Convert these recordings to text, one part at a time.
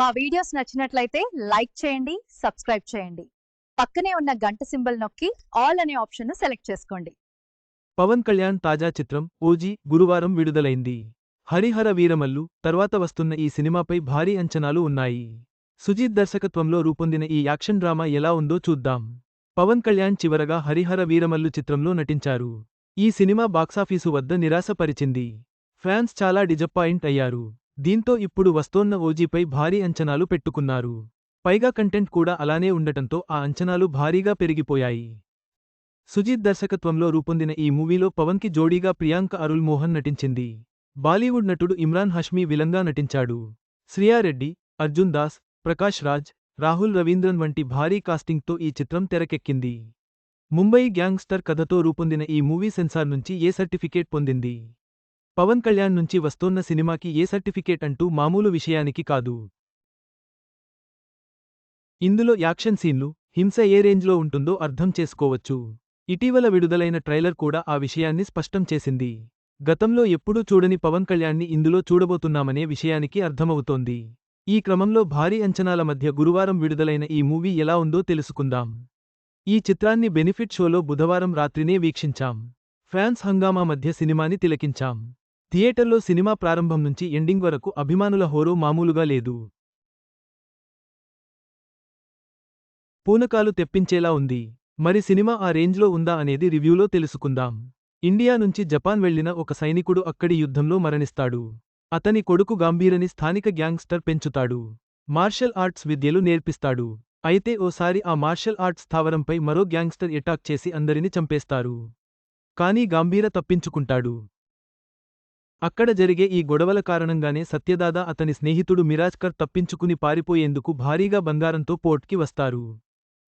మా వీడియోస్ నచ్చినట్లయితే లైక్ చేయండి సబ్స్క్రైబ్ చేయండి. పక్కనే ఉన్న గంట సింబల్ నొక్కి ఆల్ అనే ఆప్షన్ను సెలెక్ట్ చేసుకోండి. పవన్ కళ్యాణ్ తాజా చిత్రం ఓజీ గురువారం విడుదలైంది. హరిహర వీరమల్లు తర్వాత వస్తున్న ఈ సినిమాపై భారీ అంచనాలు ఉన్నాయి. సుజీత్ దర్శకత్వంలో రూపొందిన ఈ యాక్షన్ డ్రామా ఎలా ఉందో చూద్దాం. పవన్ కళ్యాణ్ చివరగా హరిహర వీరమల్లు చిత్రంలో నటించారు. ఈ సినిమా బాక్సాఫీసు వద్ద నిరాశపరిచింది ఫ్యాన్స్ చాలా డిజప్పాయింట్ అయ్యారు. దీంతో ఇప్పుడు వస్తోన్న ఓజీపై భారీ అంచనాలు పెట్టుకున్నారు. పైగా కంటెంట్ కూడా అలానే ఉండటంతో ఆ అంచనాలు భారీగా పెరిగిపోయాయి. సుజీత్ దర్శకత్వంలో రూపొందిన ఈ మూవీలో పవన్కి జోడీగా ప్రియాంక అరుల్ మోహన్ నటించింది. బాలీవుడ్ నటుడు ఇమ్రాన్ హష్మీ విలంగా నటించాడు. శ్రియారెడ్డి అర్జున్ దాస్ ప్రకాష్ రాజ్ రాహుల్ రవీంద్రన్ వంటి భారీ కాస్టింగ్తో ఈ చిత్రం తెరకెక్కింది. ముంబై గ్యాంగ్స్టర్ కథతో రూపొందిన ఈ మూవీ సెన్సార్ నుంచి ఏ సర్టిఫికేట్ పొందింది? పవన్ కళ్యాణ్ నుంచి వస్తోన్న సినిమాకి ఏ సర్టిఫికేట్ అంటూ మామూలు విషయానికి కాదు. ఇందులో యాక్షన్ సీన్లు హింస ఏ రేంజ్లో ఉంటుందో అర్థం చేసుకోవచ్చు. ఇటీవల విడుదలైన ట్రైలర్ కూడా ఆ విషయాన్ని స్పష్టం చేసింది. గతంలో ఎప్పుడూ చూడని పవన్ కళ్యాణ్ని ఇందులో చూడబోతున్నామనే విషయానికి అర్థమవుతోంది. ఈ క్రమంలో భారీ అంచనాల మధ్య గురువారం విడుదలైన ఈ మూవీ ఎలా ఉందో తెలుసుకుందాం. ఈ చిత్రాన్ని బెనిఫిట్ షోలో బుధవారం రాత్రినే వీక్షించాం. ఫ్యాన్స్ హంగామా మధ్య సినిమాని తిలకించాం. థియేటర్లో సినిమా ప్రారంభం నుంచి ఎండింగ్ వరకు అభిమానుల హోరో మామూలుగా లేదు. పూనకాలు తెప్పించేలా ఉంది. మరి సినిమా ఆ రేంజ్లో ఉందా అనేది రివ్యూలో తెలుసుకుందాం. ఇండియా నుంచి జపాన్ వెళ్ళిన ఒక సైనికుడు అక్కడి యుద్ధంలో మరణిస్తాడు. అతని కొడుకు గాంభీరని స్థానిక గ్యాంగ్స్టర్ పెంచుతాడు. మార్షల్ ఆర్ట్స్ విద్యలు నేర్పిస్తాడు. అయితే ఓసారి ఆ మార్షల్ ఆర్ట్స్ స్థావరంపై మరో గ్యాంగ్స్టర్ ఎటాక్ చేసి అందరిని చంపేస్తారు. కానీ గాంభీర తప్పించుకుంటాడు. అక్కడ జరిగే ఈ గొడవల కారణంగానే సత్యదాదా అతని స్నేహితుడు మిరాజ్కర్ తప్పించుకుని పారిపోయేందుకు భారీగా బంగారంతో పోర్ట్కి వస్తారు.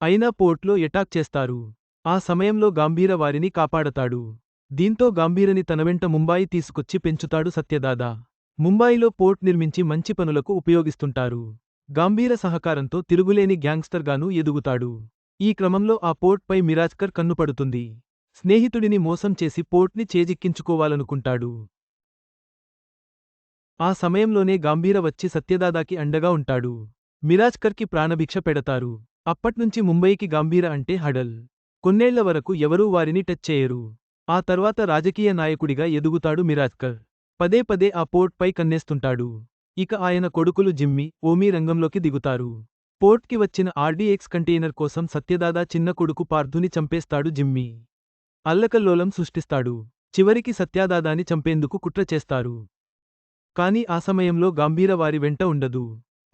అయినా పోర్ట్లో ఎటాక్ చేస్తారు. ఆ సమయంలో గాంభీర వారిని కాపాడతాడు. దీంతో గాంభీరని తనవెంట ముంబాయి తీసుకొచ్చి పెంచుతాడు సత్యదాదా. ముంబాయిలో పోర్ట్ నిర్మించి మంచి పనులకు ఉపయోగిస్తుంటారు. గాంభీర సహకారంతో తిరుగులేని గ్యాంగ్స్టర్గానూ ఎదుగుతాడు. ఈ క్రమంలో ఆ పోర్ట్పై మిరాజ్కర్ కన్నుపడుతుంది. స్నేహితుడిని మోసం చేసి పోర్ట్ని చేజిక్కించుకోవాలనుకుంటాడు. ఆ సమయంలోనే గాంభీర వచ్చి సత్యదాదాకి అండగా ఉంటాడు. మిరాజ్కర్కి ప్రాణభిక్ష పెడతారు. అప్పట్నుంచి ముంబైకి గాంభీర అంటే హడల్. కొన్నేళ్ళ వరకు ఎవరూ వారిని టచ్ చేయరు. ఆ తర్వాత రాజకీయ నాయకుడిగా ఎదుగుతాడు మిరాజ్కర్. పదే పదే ఆ పోర్ట్పై కన్నేస్తుంటాడు. ఇక ఆయన కొడుకులు జిమ్మి ఓమీ రంగంలోకి దిగుతారు. పోర్ట్కి వచ్చిన ఆర్డీఎక్స్ కంటైనర్ కోసం సత్యదాదా చిన్న కొడుకు పార్థుని చంపేస్తాడు జిమ్మి. అల్లకల్లోలం సృష్టిస్తాడు. చివరికి సత్యాదాదాని చంపేందుకు కుట్ర చేస్తారు. కాని ఆ సమయంలో గాంభీర వారి వెంట ఉండదు.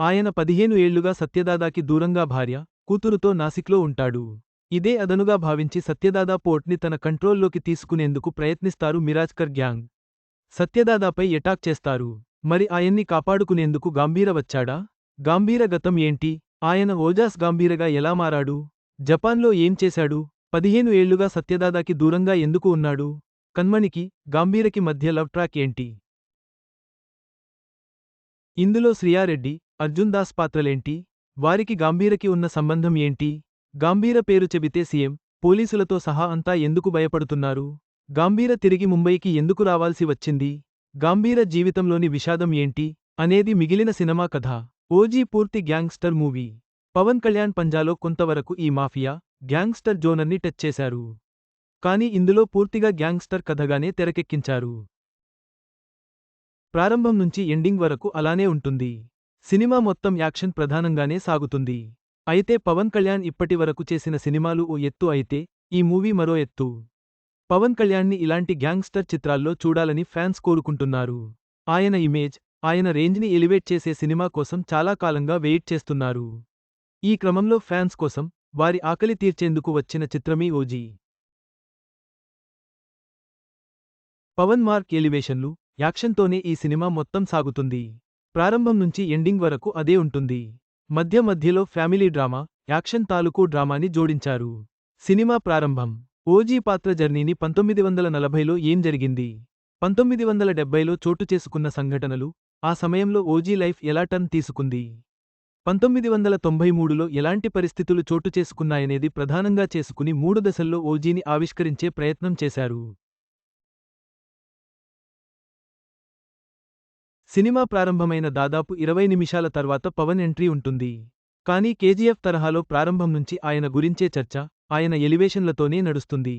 ఆయన పదిహేను ఏళ్ళుగా సత్యదాదాకి దూరంగా భార్య కూతురుతో నాసిక్లో ఉంటాడు. ఇదే అదనుగా భావించి సత్యదాదా పోర్ట్ని తన కంట్రోల్లోకి తీసుకునేందుకు ప్రయత్నిస్తారు మిరాజ్కర్ గ్యాంగ్. సత్యదాదాపై ఎటాక్ చేస్తారు. మరి ఆయన్ని కాపాడుకునేందుకు గాంభీర వచ్చాడా? గాంభీర గతం ఏంటి? ఆయన ఓజాస్ గాంభీరగా ఎలా మారాడు? జపాన్లో ఏం చేశాడు? పదిహేను ఏళ్ళుగా సత్యదాదాకి దూరంగా ఎందుకు ఉన్నాడు? కన్మణికి గాంభీరకి మధ్య లవ్ ట్రాక్ ఏంటి? ఇందులో శ్రియారెడ్డి అర్జున్ దాస్ పాత్రలేంటి? వారికి గాంభీరకి ఉన్న సంబంధం ఏంటి? గాంభీర పేరు చెబితే సీఎం పోలీసులతో సహా అంతా ఎందుకు భయపడుతున్నారు? గాంభీర తిరిగి ముంబైకి ఎందుకు రావాల్సి వచ్చింది? గాంభీర జీవితంలోని విషాదం ఏంటి? అనేది మిగిలిన సినిమా కథ. ఓజీ పూర్తి గ్యాంగ్స్టర్ మూవీ. పవన్ కళ్యాణ్ పంజాలో కొంతవరకు ఈ మాఫియా గ్యాంగ్స్టర్ జోనర్ని టచ్ చేశారు. కానీ ఇందులో పూర్తిగా గ్యాంగ్స్టర్ కథగానే తెరకెక్కించారు. ప్రారంభం నుంచి ఎండింగ్ వరకు అలానే ఉంటుంది. సినిమా మొత్తం యాక్షన్ ప్రధానంగానే సాగుతుంది. అయితే పవన్ కళ్యాణ్ ఇప్పటి వరకు చేసిన సినిమాలు ఓ ఎత్తు అయితే ఈ మూవీ మరో ఎత్తు. పవన్ కళ్యాణ్ని ఇలాంటి గ్యాంగ్స్టర్ చిత్రాల్లో చూడాలని ఫ్యాన్స్ కోరుకుంటున్నారు. ఆయన ఇమేజ్ ఆయన రేంజ్ని ఎలివేట్ చేసే సినిమా కోసం చాలా కాలంగా వెయిట్ చేస్తున్నారు. ఈ క్రమంలో ఫ్యాన్స్ కోసం వారి ఆకలి తీర్చేందుకు వచ్చిన చిత్రమీ ఓజీ. పవన్ మార్క్ ఎలివేషన్లు యాక్షన్తోనే ఈ సినిమా మొత్తం సాగుతుంది. ప్రారంభం నుంచి ఎండింగ్ వరకు అదే ఉంటుంది. మధ్య మధ్యలో ఫ్యామిలీ డ్రామా యాక్షన్ తాలూకు డ్రామాని జోడించారు. సినిమా ప్రారంభం. ఓజీ పాత్ర జర్నీని పంతొమ్మిది వందల నలభైలో ఏం జరిగింది? పంతొమ్మిది వందల డెబ్బైలో చోటు చేసుకున్న సంఘటనలు ఆ సమయంలో ఓజీ లైఫ్ ఎలా టర్న్ తీసుకుంది? పంతొమ్మిది వందల తొంభై మూడులో ఎలాంటి పరిస్థితులు చోటు చేసుకున్నాయనేది ప్రధానంగా చేసుకుని మూడు దశల్లో ఓజీని ఆవిష్కరించే ప్రయత్నం చేశారు. సినిమా ప్రారంభమైన దాదాపు ఇరవై నిమిషాల తర్వాత పవన్ ఎంట్రీ ఉంటుంది. కానీ కేజీఎఫ్ తరహాలో ప్రారంభం నుంచి ఆయన గురించే చర్చ ఆయన ఎలివేషన్లతోనే నడుస్తుంది.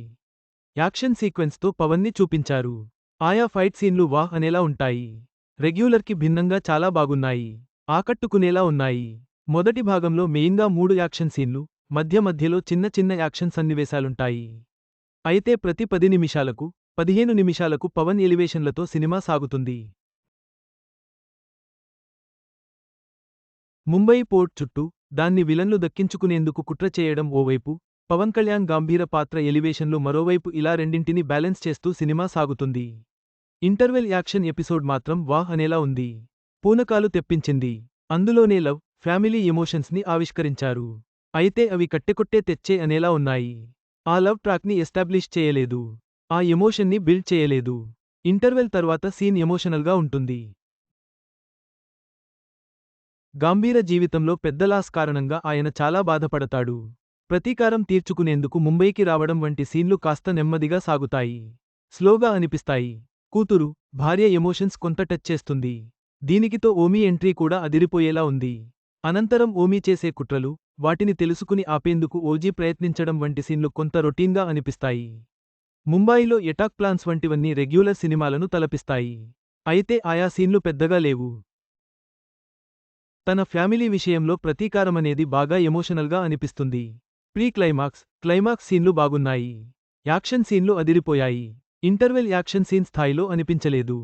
యాక్షన్ సీక్వెన్స్తో పవన్ని చూపించారు. ఆయా ఫైట్ సీన్లు వాహ్ అనేలా ఉంటాయి. రెగ్యులర్కి భిన్నంగా చాలా బాగున్నాయి. ఆకట్టుకునేలా ఉన్నాయి. మొదటి భాగంలో మెయిన్గా మూడు యాక్షన్ సీన్లు మధ్య మధ్యలో చిన్న చిన్న యాక్షన్ సన్నివేశాలుంటాయి. అయితే ప్రతి పది నిమిషాలకు పదిహేను నిమిషాలకు పవన్ ఎలివేషన్లతో సినిమా సాగుతుంది. ముంబై పోర్ట్ చుట్టూ దాన్ని విలన్లు దక్కించుకునేందుకు కుట్ర చేయడం ఓవైపు పవన్ కళ్యాణ్ గంభీర పాత్ర ఎలివేషన్లు మరోవైపు ఇలా రెండింటిని బ్యాలెన్స్ చేస్తూ సినిమా సాగుతుంది. ఇంటర్వెల్ యాక్షన్ ఎపిసోడ్ మాత్రం వాహ్ అనేలా ఉంది. పూనకాలు తెప్పించింది. అందులోనే లవ్ ఫ్యామిలీ ఎమోషన్స్ని ఆవిష్కరించారు. అయితే అవి కట్టెకొట్టే తెచ్చే అనేలా ఉన్నాయి. ఆ లవ్ ట్రాక్ని ఎస్టాబ్లిష్ చేయలేదు. ఆ ఎమోషన్ని బిల్డ్ చేయలేదు. ఇంటర్వెల్ తర్వాత సీన్ ఎమోషనల్గా ఉంటుంది. గాంభీర జీవితంలో పెద్ద లాస్ కారణంగా ఆయన చాలా బాధపడతాడు. ప్రతీకారం తీర్చుకునేందుకు ముంబైకి రావడం వంటి సీన్లు కాస్త నెమ్మదిగా సాగుతాయి. స్లోగా అనిపిస్తాయి. కూతురు భార్య ఎమోషన్స్ కొంత టచ్ చేస్తుంది. దీనికితో ఓమీ ఎంట్రీ కూడా అదిరిపోయేలా ఉంది. అనంతరం ఓమీ చేసే కుట్రలు వాటిని తెలుసుకుని ఆపేందుకు ఓజీ ప్రయత్నించడం వంటి సీన్లు కొంత రొటీన్గా అనిపిస్తాయి. ముంబాయిలో ఎటాక్ ప్లాన్స్ వంటివన్నీ రెగ్యులర్ సినిమాలను తలపిస్తాయి. అయితే ఆయా సీన్లు పెద్దగా లేవు. తన ఫ్యామిలీ విషయంలో ప్రతీకారమనేది బాగా ఎమోషనల్గా అనిపిస్తుంది. ప్రీ క్లైమాక్స్ క్లైమాక్స్ సీన్లు బాగున్నాయి. యాక్షన్ సీన్లు అదిరిపోయాయి. ఇంటర్వెల్ యాక్షన్ సీన్ స్థాయిలో అనిపించలేదు.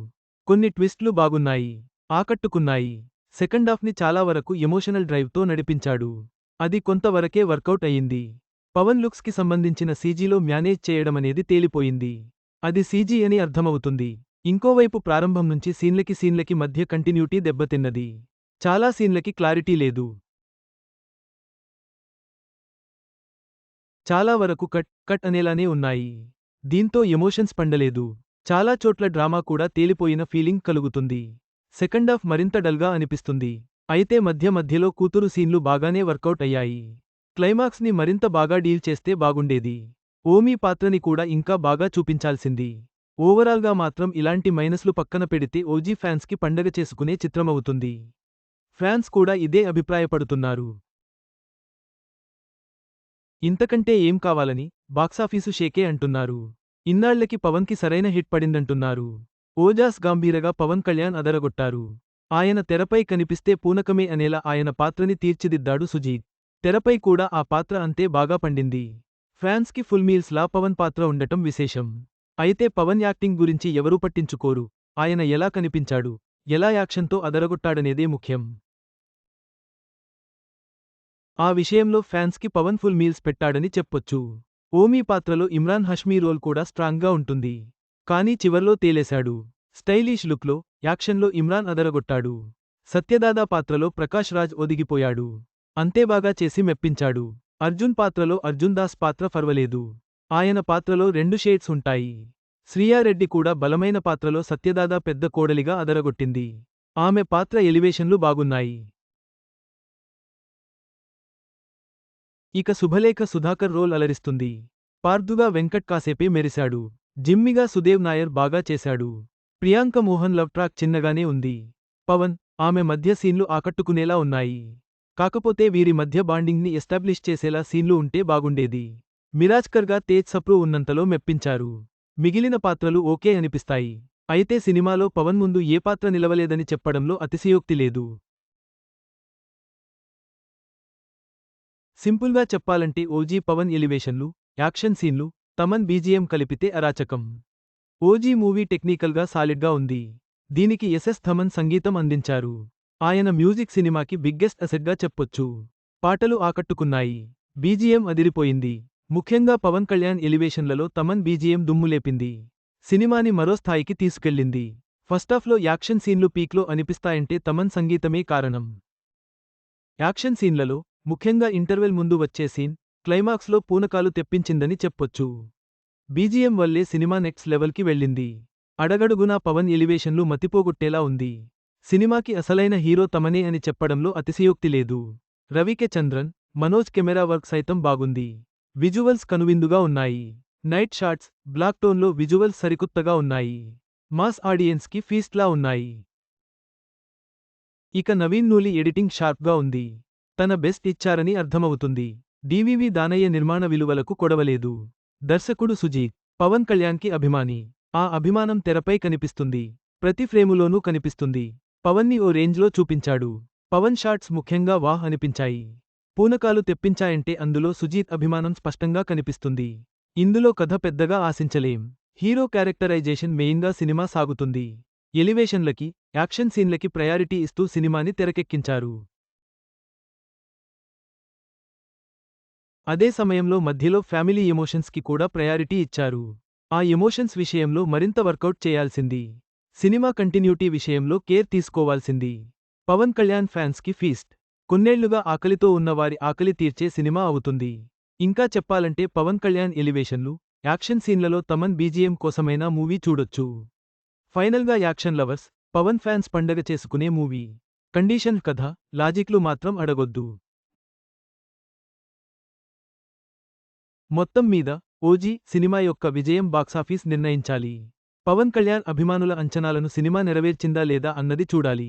కొన్ని ట్విస్ట్లు బాగున్నాయి. ఆకట్టుకున్నాయి. సెకండాఫ్ని చాలా వరకు ఎమోషనల్ డ్రైవ్తో నడిపించాడు. అది కొంతవరకే వర్కౌట్ అయింది పవన్ లుక్స్కి సంబంధించిన సీజీలో మేనేజ్ చేయడమనేది తేలిపోయింది. అది సీజీ అని అర్థమవుతుంది. ఇంకోవైపు ప్రారంభం నుంచి సీన్లకి సీన్లకి మధ్య కంటిన్యూటీ దెబ్బతిన్నది. చాలా సీన్లకి క్లారిటీ లేదు. చాలా వరకు కట్ కట్ అనేలానే ఉన్నాయి. దీంతో ఎమోషన్స్ పండలేదు. చాలా చోట్ల డ్రామా కూడా తేలిపోయిన ఫీలింగ్ కలుగుతుంది. సెకండాఫ్ మరింత డల్గా అనిపిస్తుంది. అయితే మధ్య మధ్యలో కూతురు సీన్లు బాగానే వర్కౌట్ అయ్యాయి. క్లైమాక్స్ని మరింత బాగా డీల్ చేస్తే బాగుండేది. ఓమీ పాత్రని కూడా ఇంకా బాగా చూపించాల్సింది. ఓవరాల్గా మాత్రం ఇలాంటి మైనస్లు పక్కన పెడితే ఓజీ ఫ్యాన్స్కి పండగ చేసుకునే చిత్రమవుతుంది. ఫ్యాన్స్ కూడా ఇదే అభిప్రాయపడుతున్నారు. ఇంతకంటే ఏం కావాలని బాక్సాఫీసు షేకే అంటున్నారు. ఇన్నాళ్ళకి పవన్కి సరైన హిట్ పడిందంటున్నారు. ఓజాస్ గాంభీరగా పవన్ కళ్యాణ్ అదరగొట్టారు. ఆయన తెరపై కనిపిస్తే పూనకమే అనేలా ఆయన పాత్రని తీర్చిదిద్దాడు సుజీత్. తెరపై కూడా ఆ పాత్ర అంతే బాగా పండింది. ఫ్యాన్స్కి ఫుల్ మీల్స్ లా పవన్ పాత్ర ఉండటం విశేషం. అయితే పవన్ యాక్టింగ్ గురించి ఎవరూ పట్టించుకోరు. ఆయన ఎలా కనిపించాడు? ఎలా యాక్షన్తో అదరగొట్టాడనేదే ముఖ్యం. ఆ విషయంలో ఫ్యాన్స్కి పవన్ ఫుల్ మీల్స్ పెట్టాడని చెప్పొచ్చు. ఓమీ పాత్రలో ఇమ్రాన్ హష్మీ రోల్ కూడా స్ట్రాంగ్గా ఉంటుంది. కానీ చివర్లో తేలేశాడు. స్టైలిష్ లుక్లో యాక్షన్లో ఇమ్రాన్ అదరగొట్టాడు. సత్యదాదా పాత్రలో ప్రకాష్ రాజ్ ఒదిగిపోయాడు. అంతే బాగా చేసి మెప్పించాడు. అర్జున్ పాత్రలో అర్జున్ దాస్ పాత్ర ఫర్వలేదు. ఆయన పాత్రలో రెండు షేడ్స్ ఉంటాయి. శ్రీయారెడ్డి కూడా బలమైన పాత్రలో సత్యదాదా పెద్ద కోడలిగా అదరగొట్టింది. ఆమె పాత్ర ఎలివేషన్లు బాగున్నాయి. ఇక శుభలేఖ సుధాకర్ రోల్ అలరిస్తుంది. పార్దుగా వెంకట్ కాసేపే మెరిశాడు. జిమ్మిగా సుదేవ్ నాయర్ బాగా చేశాడు. ప్రియాంక మోహన్ లవ్ ట్రాక్ చిన్నగానే ఉంది. పవన్ ఆమె మధ్య సీన్లు ఆకట్టుకునేలా ఉన్నాయి. కాకపోతే వీరి మధ్య బాండింగ్ని ఎస్టాబ్లిష్ చేసేలా సీన్లు ఉంటే బాగుండేది. మిరాజ్కర్గా తేజ్ సప్రూ ఉన్నంతలో మెప్పించారు. మిగిలిన పాత్రలు ఓకే అనిపిస్తాయి. అయితే సినిమాలో పవన్ ముందు ఏ పాత్ర నిలవలేదని చెప్పడంలో అతిశయోక్తి లేదు. సింపుల్గా చెప్పాలంటే ఓజీ పవన్ ఎలివేషన్లు యాక్షన్ సీన్లు తమన్ బీజీఎం కలిపితే అరాచకం. ఓజీ మూవీ టెక్నికల్గా సాలిడ్గా ఉంది. దీనికి ఎస్ఎస్ థమన్ సంగీతం అందించారు. ఆయన మ్యూజిక్ సినిమాకి బిగ్గెస్ట్ అసెట్గా చెప్పొచ్చు. పాటలు ఆకట్టుకున్నాయి. బీజీఎం అదిరిపోయింది. ముఖ్యంగా పవన్ కళ్యాణ్ ఎలివేషన్లలో తమన్ బీజీఎం దుమ్ములేపింది. సినిమాని మరో స్థాయికి తీసుకెళ్ళింది ఫస్టాఫ్లో యాక్షన్ సీన్లు పీక్లో అనిపిస్తాయంటే తమన్ సంగీతమే కారణం. యాక్షన్ సీన్లలో ముఖ్యంగా ఇంటర్వెల్ ముందు వచ్చే సీన్ క్లైమాక్స్లో పూనకాలు తెప్పించిందని చెప్పొచ్చు. బీజిఎం వల్లే సినిమా నెక్స్ట్ లెవెల్కి వెళ్ళింది. అడగడుగునా పవన్ ఎలివేషన్లు మతిపోగొట్టేలా ఉంది. సినిమాకి అసలైన హీరో తమనే అని చెప్పడంలో అతిశయోక్తి లేదు. రవికే చంద్రన్ మనోజ్ కెమెరా వర్క్ సైతం బాగుంది. విజువల్స్ కనువిందుగా ఉన్నాయి. నైట్ షాట్స్ బ్లాక్ టోన్లో విజువల్స్ సరికొత్తగా ఉన్నాయి. మాస్ ఆడియన్స్కి ఫీస్ట్లా ఉన్నాయి. ఇక నవీన్ నూలి ఎడిటింగ్ షార్ప్గా ఉంది. తన బెస్ట్ ఇచ్చారని అర్థమవుతుంది. డివివి దానయ్య నిర్మాణ విలువలకు కొడవలేదు. దర్శకుడు సుజీత్ పవన్ కళ్యాణ్కి అభిమాని. ఆ అభిమానం తెరపై కనిపిస్తుంది. ప్రతి ఫ్రేములోనూ కనిపిస్తుంది. పవన్ని ఓ రేంజ్లో చూపించాడు. పవన్ షాట్స్ ముఖ్యంగా వాహ్ అనిపించాయి. పూనకాలు తెప్పించాయంటే అందులో సుజీత్ అభిమానం స్పష్టంగా కనిపిస్తుంది. ఇందులో కథ పెద్దగా ఆశించలేం. హీరో క్యారెక్టరైజేషన్ మెయిన్గా సినిమా సాగుతుంది. ఎలివేషన్లకి యాక్షన్ సీన్లకి ప్రయారిటీ ఇస్తూ సినిమాని తెరకెక్కించారు. అదే సమయంలో మధ్యలో ఫ్యామిలీ ఎమోషన్స్కి కూడా ప్రయారిటీ ఇచ్చారు. ఆ ఎమోషన్స్ విషయంలో మరింత వర్కౌట్ చేయాల్సింది. సినిమా కంటిన్యూటీ విషయంలో కేర్ తీసుకోవాల్సింది. పవన్ కళ్యాణ్ ఫ్యాన్స్కి ఫీస్ట్. కొన్నేళ్ళుగా ఆకలితో ఉన్నవారి ఆకలి తీర్చే సినిమా అవుతుంది. ఇంకా చెప్పాలంటే పవన్ కళ్యాణ్ ఎలివేషన్లు యాక్షన్ సీన్లలో తమన్ బీజీఎం కోసమైనా మూవీ చూడొచ్చు. ఫైనల్గా యాక్షన్ లవర్స్ పవన్ ఫ్యాన్స్ పండగ చేసుకునే మూవీ. కండిషన్ కథ లాజిక్లు మాత్రం అడగొద్దు. మొత్తం మీద ఓజీ సినిమా యొక్క విజయం బాక్సాఫీస్ నిర్ణయించాలి. పవన్ కళ్యాణ్ అభిమానుల అంచనాలను సినిమా నెరవేర్చిందా లేదా అన్నది చూడాలి.